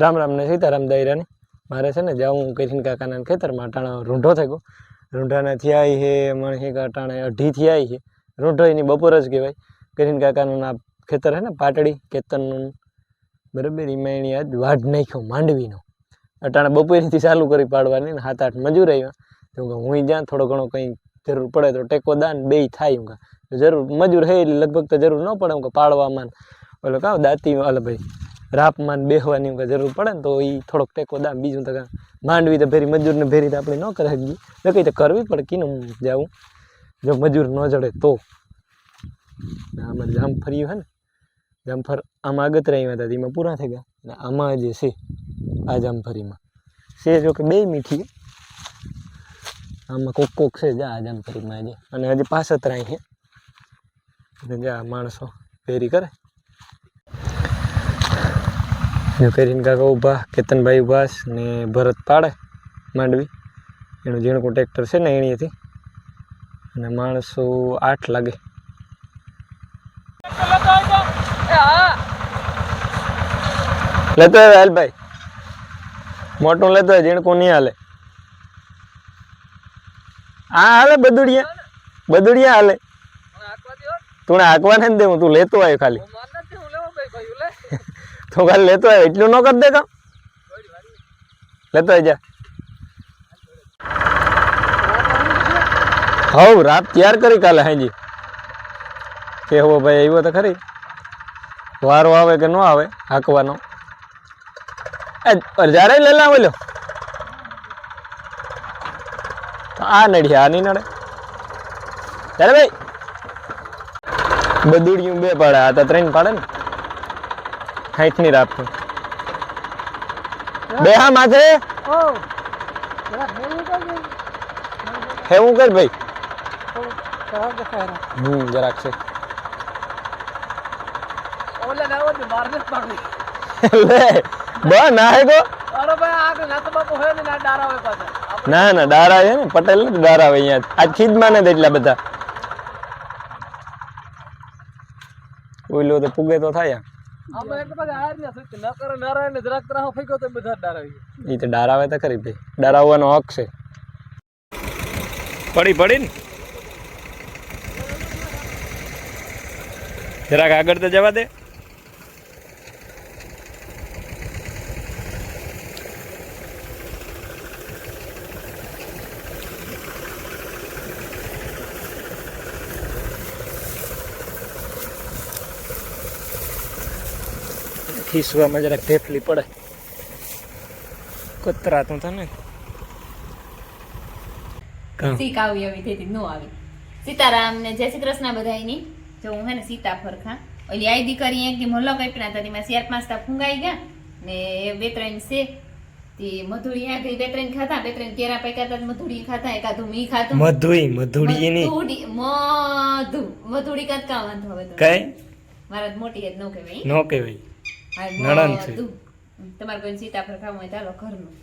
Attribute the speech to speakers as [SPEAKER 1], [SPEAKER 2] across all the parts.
[SPEAKER 1] રામ રામ ને સીતારામ દાયરાની. મારે છે ને જાઉં કરીને કાકાના ખેતરમાં, અટાણા રૂંઢો થઈ ગયો. રૂંઢાના થયા છે મણસી અટાણે અઢી થયા છે રૂંઢો એની બપોર જ કહેવાય. કરીને કાકાનું આ ખેતર છે ને, પાટડી, કેતનનું. બરાબર એમાં એની આજ વાઢ નાખ્યો માંડવીનો. અટાણે બપોરેથી ચાલુ કરી પાડવાની ને સાત આઠ મજૂર આવ્યા. તો હું જ્યાં થોડો ઘણો કંઈ જરૂર પડે તો ટેકો દાન બેય થાય હું જરૂર, મજૂર હે લગભગ તો જરૂર ન પડે હું પાડવામાં ઓલો કાં દાંતી ઓલો ભાઈ રાપમાં ને બેહવાની કે જરૂર પડે ને તો એ થોડોક ટેકો દામ બીજું તો કાંઈ માંડવી તો ભેરી, મજૂરને ભેરી તો આપણે ન કરી શકીએ. ન કંઈ તો કરવી પડે, કીનું જાવું જો મજૂર ન જડે તો. ને આમાં જામફળી છે ને જામફળ આમાં આગતરા આવ્યા હતા એમાં પૂરા થઈ ગયા. અને આમાં જે છે આ જામફળીમાં છે જો કે બે મીઠી. આમાં કોક કોક છે, જા આ જામફળીમાં હજી અને હજી પાસતરાય છે અને જા માણસો ફેરી કરે. જો કરીને કાકા ઊભા, કેતનભાઈ ઊભા ને ભરત પાડે, માંડવી. એનું ઝીણકું ટ્રેક્ટર છે ને એણીએથી. અને માણસો આઠ લાગે. લેતો આવે હાલભાઈ મોટું લેતો હોય ઝીણકું નહીં હાલે. હા, હાલે બદુડિયા. બદુડિયા હાલે. તું હાંકવા ને દે, હું તું લેતો આવ્યો ખાલી. તું કાલ લેતો આવ્યો એટલું ન કરી દે કામ. લેતો આવી જા. હવ, રાત તૈયાર કરી કાલે હાજી? કેવો ભાઈ આવ્યો તો ખરી. વારો આવે કે ન આવે, હાંકવાનો. જ્યારે લેલા બોલ્યો. આ નડી આ નહીં નડે. ત્યારે ભાઈ, બદુડિયું બે પાડે, આ તો ત્રણ પાડે ને. સાઠની રાખું બે હા માથે હેવું કર ભાઈ હમ જરાક છે લે બ ના હે ગો ના ના ડાર આવે ને પટેલ ને ડાર આવે અહીંયા આજ ખીદમાં ને એટલા બધા ઓઈલો તો પુગે તો થાય એ તો ડાર આવે તો ખરી ભાઈ. ડરાવવાનો હક છે. પડી પડી જરાક આગળ તો જવા દે. ખીસવામાં જરાક ઢેફલી પડે. કતરાતું તને? કાં?
[SPEAKER 2] શીખ આવી આવી તેથી નો આવી. સીતારામ ને જય શ્રી કૃષ્ણ બધાયની. જો હું હે ને સીતા ફરખા ઓલી આઈ દીકરી એક દી મોલ્લો કઈપના હતા તેમાં ચાર પાંચ તા ફૂંગાઈ ગયા ને એ બે ત્રણ છે. તે મધુડી આ ગઈ બે ત્રણ ખાતા બે ત્રણ કેરા પૈકા તા મધુડી ખાતા એકાદું મી ખાતું
[SPEAKER 1] મધુઈ મધુડી ની
[SPEAKER 2] મધુડી મધુ મધુડી કાત કા વાંધો હવે તો?
[SPEAKER 1] કઈ?
[SPEAKER 2] મારા મોટી જ નો કહેવાય.
[SPEAKER 1] નો કહેવાય. નણંદ છે.
[SPEAKER 2] તમારે કોઈ સીતા ફરખા હોય ચાલો ઘરનું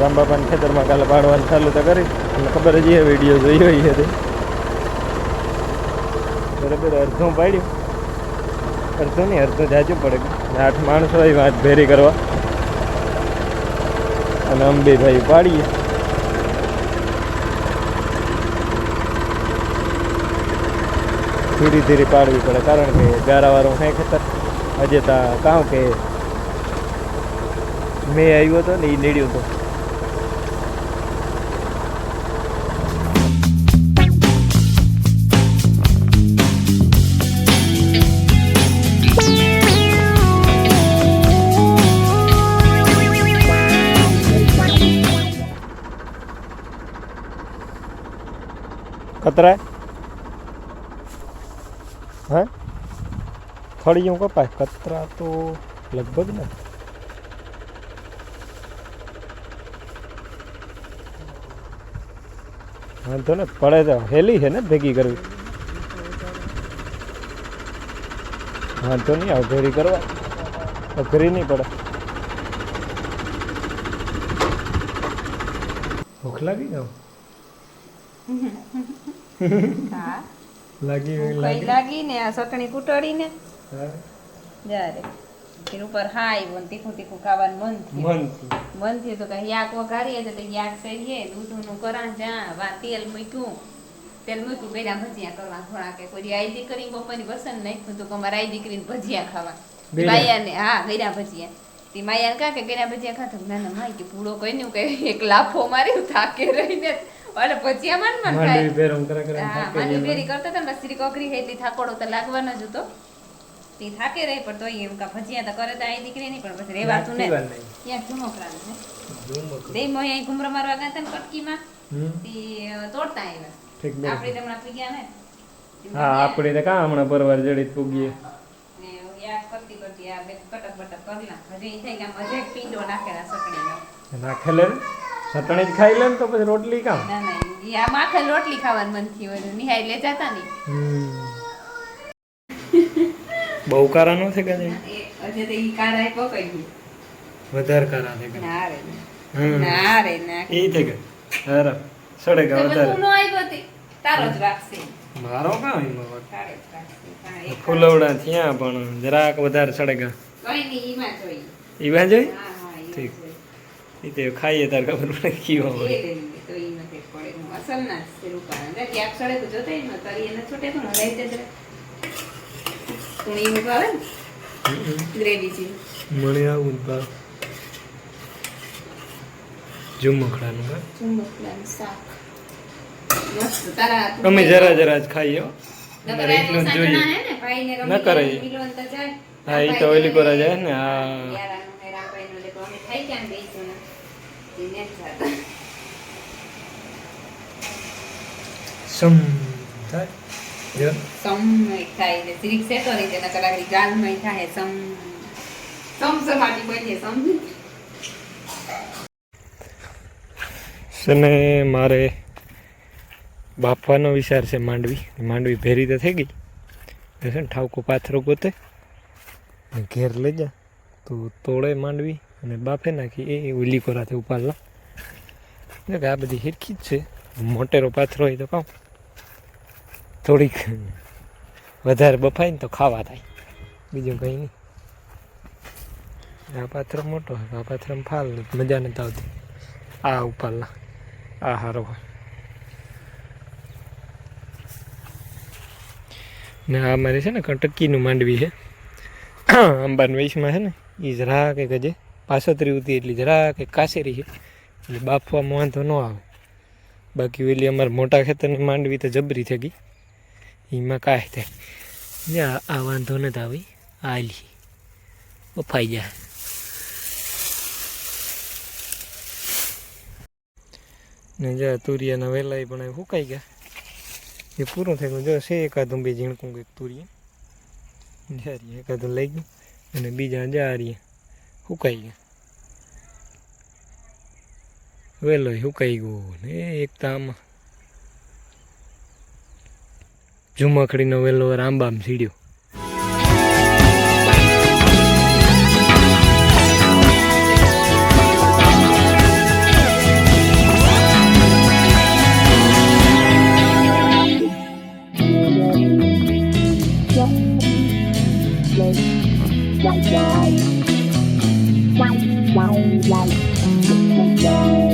[SPEAKER 1] રામ બાપાના ખેતરમાં કાલે પાડવાનું ચાલુ તો કરી. અને ખબર જ એ વીડિયો જોઈ હોય છે તે. બરાબર, અડધું પાડ્યું. અડધો નહીં, અડધો જાજુ પડે. આઠ માણસો આવી વાત ભેરી કરવા. અને અંબે ભાઈ પાડીએ. ધીરે ધીરે પાડવી પડે, કારણ કે ગારાવાળું હે ખેતર. હજે તા કાં કે મેં આવ્યો હતો ને એ નીડ્યું હતો કતરાય? હે? ફળિયું કપાય? કતરા તો લગભગ ને વાંધો ને પડે તો હેલી છે ને ભેગી કરવી. વાંધો નહીં, અઘરી કરવા. અઘરી નહીં પડે. ભૂખ લાગી જાવ
[SPEAKER 2] હા.
[SPEAKER 1] લાગી
[SPEAKER 2] કઈ લાગી. ને આ ચટણી કૂટડીને જ્યારે તેની ઉપર હાય વન તીખું તીખું ખાવાનું મન થયું.
[SPEAKER 1] મન
[SPEAKER 2] થયું. તો કે યાક વઘારીએ તો યાક સહીએ દૂધનું કરાણ જા વા તેલ મૂક્યું. તેલ મૂક્યું પેલા ભજીયા કરવા થોડા કે કોઈ આઈ દીકરી બપોરની પસંદ નાખ્યું તો અમારે આઈ દીકરીને ભજીયા ખાવા? માયાને હા ગળ્યા ભજીયા. તે માયાને કા કે ગયા ભજીયા ખાતા નાના ના માય કે પૂળો કઈ કે એક લાફો માર્યો થાકે રહીને અને ભજીયા માન માન ખાય.
[SPEAKER 1] માંડવી કરે કરે થાકે
[SPEAKER 2] માંડવી
[SPEAKER 1] એમાં.
[SPEAKER 2] બેરી કરતા હતા ને બસ શ્રી કોકરી હે એટલી થાકોડો તો લાગવાનો જ હતો. તે થાકે રહી પણ તોય એમ કા ભજીયા તો કરે તો આઈ દીકરી નહીં પણ પછી રેવાતું ને. ત્યાં ઝુમકરાનું છે.
[SPEAKER 1] ધૂમ
[SPEAKER 2] તે મોય અહીં ઘુમરો મારવા ગયા હતા કટકીમાં. તે તોડતા આવ્યા. આપણે તો હમણાં ગયા ને.
[SPEAKER 1] હા આપણે તો કાં હમણાં પરવાર જડી પૂગીએ.
[SPEAKER 2] યાદ કરતી કરતી આ બે કટક બટક કરલા હજી થાય ગયા મજે પીંડો નાખેલા સકડીનો.
[SPEAKER 1] નાખેલે ને? ચટણી જ ખાઈ લે ને તો પછી રોટલી કામ?
[SPEAKER 2] ના ના ઈ આ માખણ રોટલી ખાવાનું મન થયું હોય નિહાઈ લે જાતા નહીં.
[SPEAKER 1] બહુ કારા નો છે કે અજે
[SPEAKER 2] એ તો ઈ કાળા પકડી ગયું
[SPEAKER 1] વધારે કારા છે કે
[SPEAKER 2] ના રે ના. રે ના
[SPEAKER 1] ઈ થઈ ગઈ હારા સડે ગા
[SPEAKER 2] વધારે?
[SPEAKER 1] વધારે
[SPEAKER 2] નો આવ્યો તે? તારો જ રાખશે
[SPEAKER 1] મારો કાં એમાં વાત?
[SPEAKER 2] તારો જ રાખશે
[SPEAKER 1] ફૂલવડા થયા પણ જરાક વધારે સડે ગા
[SPEAKER 2] કઈ નહીં ઈમાં જોઈ
[SPEAKER 1] એ વાં જોઈ
[SPEAKER 2] હા હા ઈમાં
[SPEAKER 1] ઠીક. એ તો ખાઈએ તાર ખબર પડે કીવા હોય
[SPEAKER 2] લઈ તો ઈ નથી પડે હું અસલ ના જ છે કે ક્યાંક સડે તો જોતે ન, તરી એને છૂટે તો ન, દે જજે. કુણી નું આવે ને? ગ્રેવી છે.
[SPEAKER 1] મને આવું ને જુમખડાનું કા
[SPEAKER 2] જુમખડાનું શાક. મસ્ત, તારા
[SPEAKER 1] અમે જરા જરા જ ખાઈએ
[SPEAKER 2] નકર
[SPEAKER 1] એટલું જોઈએ
[SPEAKER 2] ને,
[SPEAKER 1] કરે.
[SPEAKER 2] તો.
[SPEAKER 1] હા,
[SPEAKER 2] એ
[SPEAKER 1] તો ઓલી કોરા જાય ને,
[SPEAKER 2] અમે ખાઈ ક્યાં બેસીશું ને? ઈ નથી જાતા.
[SPEAKER 1] સમ મારે બાફવાનો વિચાર છે માંડવી. માંડવી ભેરી તો થઈ ગઈ. છે ને ઠાવકો પાથરો ગોતે. ઘેર લઈ જા. તો તોડે માંડવી. અને બાફે નાખી. એ ઓલી કોરાથી ઉપાડલા. એટલે કે આ બધી હિરખી જ છે. મોટેરો પાથરો હોય તો કહું થોડીક વધારે બફાય ને તો ખાવા થાય. બીજું કંઈ નહીં. આ પાથરો મોટો હોય આ પાથરમાં ફાલ મજા નથી આવતી. આ ઉપાલના આ હારો હોય. ને આ મારી છે ને, કંટકીનું માંડવી છે. અંબાન વૈશમાં છે ને એ જરા કે ગજે પાસોતરી ઉતી એટલી જરા કે કાસેરી છે. એટલે બાફવામાં વાંધો ન આવે. બાકી ઓલી અમારે મોટા ખેતરની માંડવી તો જબરી થઈ ગઈ. એમાં કાંઈ થાય આ વાંધો નથી આવી આલી બફાઈ જાય ને જ્યાં તુરિયાના વેલાય પણ સુકાઈ ગયા. એ પૂરું થઈ ગયું. જો છે એકાદું બે ઝીણકું કંઈક તુરિયા. એકાદું લઈ ગયું. અને બીજા જારીએ સુકાઈ ગયા વેલો સુકાઈ ગયો ને એક તો આમાં ઝુમખડીનો વેલો આંબામ સીડ્યો
[SPEAKER 3] Thank you.